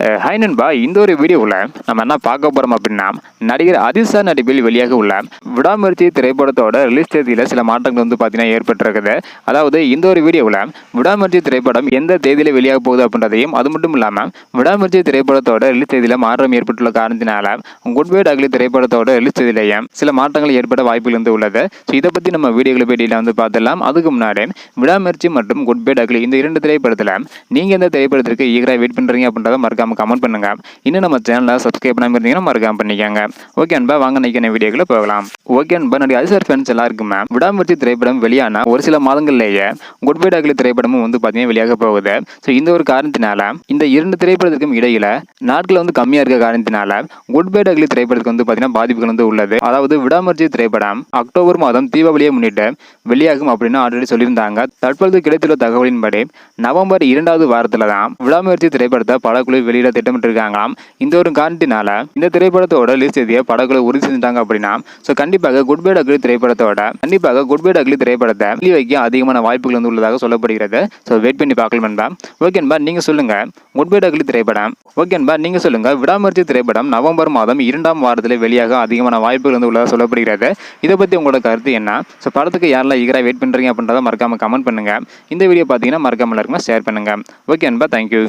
Hi நண்பா இந்த ஒரு வீடியோவில் நம்ம என்ன பார்க்க போகிறோம் அப்படின்னா நடிகர் அதிர்ஷா நடிப்பில் வெளியாக உள்ள விடாமுயற்சி திரைப்படத்தோட ரிலீஸ் தேதியில் சில மாற்றங்கள் வந்து பார்த்தீங்கன்னா ஏற்பட்டிருக்குது. அதாவது இந்த ஒரு வீடியோவில் விடாமுயற்சி திரைப்படம் எந்த தேதியில் வெளியாக போகுது அப்படின்றதையும் அது மட்டும் இல்லாமல் விடாமுயற்சி திரைப்படத்தோட ரிலீஸ் தேதியில் மாற்றம் ஏற்பட்டுள்ள காரணத்தினால குட் பை அகலி திரைப்படத்தோட ரிலீஸ் தேதியிலேயே சில மாற்றங்கள் ஏற்பட வாய்ப்புகள் வந்து உள்ளது. ஸோ இதை பற்றி நம்ம வீடியோவில் பேட்டியில் வந்து பார்த்துடலாம். அதுக்கு முன்னாடி விடாமுயற்சி மற்றும் குட் பை அகலி இந்த இரண்டு திரைப்படத்தில் நீங்கள் எந்த திரைப்படத்திற்கு ஈகராக வெயிட் பண்ணுறீங்க அப்படின்றத மறக்காம கமெண்ட் பண்ணுங்க. இன்னும் நம்ம சேனலை சப்ஸ்கிரைப் பண்ணாம இருந்தீங்கன்னா மறக்காம பண்ணிக்காங்க. ஓகே அன்பா வாங்க நினைக்கிற வீடியோக்குள்ள போகலாம். ஓகே அன்பா நிறைய அதிசார் ஃபேன்ஸ் எல்லாருக்குமே விடாமுயற்சி திரைப்படம் வெளியான ஒரு சில மாதங்கள்லேயே குட் பை டாக்லி திரைப்படமும் வந்து பார்த்தீங்கன்னா வெளியாக போகுது. ஸோ இந்த ஒரு காரணத்தினால இந்த இரண்டு திரைப்படத்துக்கும் இடையில நாட்கள் வந்து கம்மியாக இருக்க காரணத்தினால குட் பை டாக்லி திரைப்படத்துக்கு வந்து பார்த்தீங்கன்னா பாதிப்புகள் வந்து உள்ளது. அதாவது விடாமுயற்சி திரைப்படம் அக்டோபர் மாதம் தீபாவளியை முன்னிட்டு வெளியாகும் அப்படின்னு ஆல்ரெடி சொல்லியிருந்தாங்க. தற்பொழுது கிடைத்துள்ள தகவலின்படி நவம்பர் இரண்டாவது வாரத்தில் தான் விடாமுயற்சி திரைப்படத்தை படக்குழு வெளியிட திட்டமிட்டிருக்காங்களாம். இந்த ஒரு காரணத்தினால இந்த திரைப்படத்தோட ரிலீஸ் தேதியை படக்குழு உறுதி செஞ்சுட்டாங்க அப்படின்னா ஸோ கண்டிப்பாக குட் பை அக்லி திரைப்படத்தோட கண்டிப்பாக குட் பை அக்லி திரைப்படத்தை வெளி வைக்க அதிகமான வாய்ப்புகள் வந்து உள்ளதாக சொல்லப்படுகிறது. ஸோ வெயிட் பண்ணி பார்க்கலாம் நண்பா. ஓகேன்பா நீங்க சொல்லுங்க. குட் பை அக்லி திரைப்படம். ஓகேன்பா நீங்க சொல்லுங்க. விடாமுயற்சி திரைப்படம் நவம்பர் மாதம் இரண்டாம் வாரத்தில் வெளியாக அதிகமான வாய்ப்புகள் வந்து உள்ளதாக சொல்லப்படுகிறது. இதை பத்தி உங்களோட கருத்து என்ன? ஸோ படத்துக்கு யாரெல்லாம் ஈகராக வெயிட் பண்றீங்க அப்படின்றத மறக்காம கமெண்ட் பண்ணுங்க. இந்த வீடியோ பார்த்தீங்கன்னா மறக்காம எல்லாருக்குமே ஷேர் பண்ணுங்க. ஓகே அன்பா தேங்க்யூ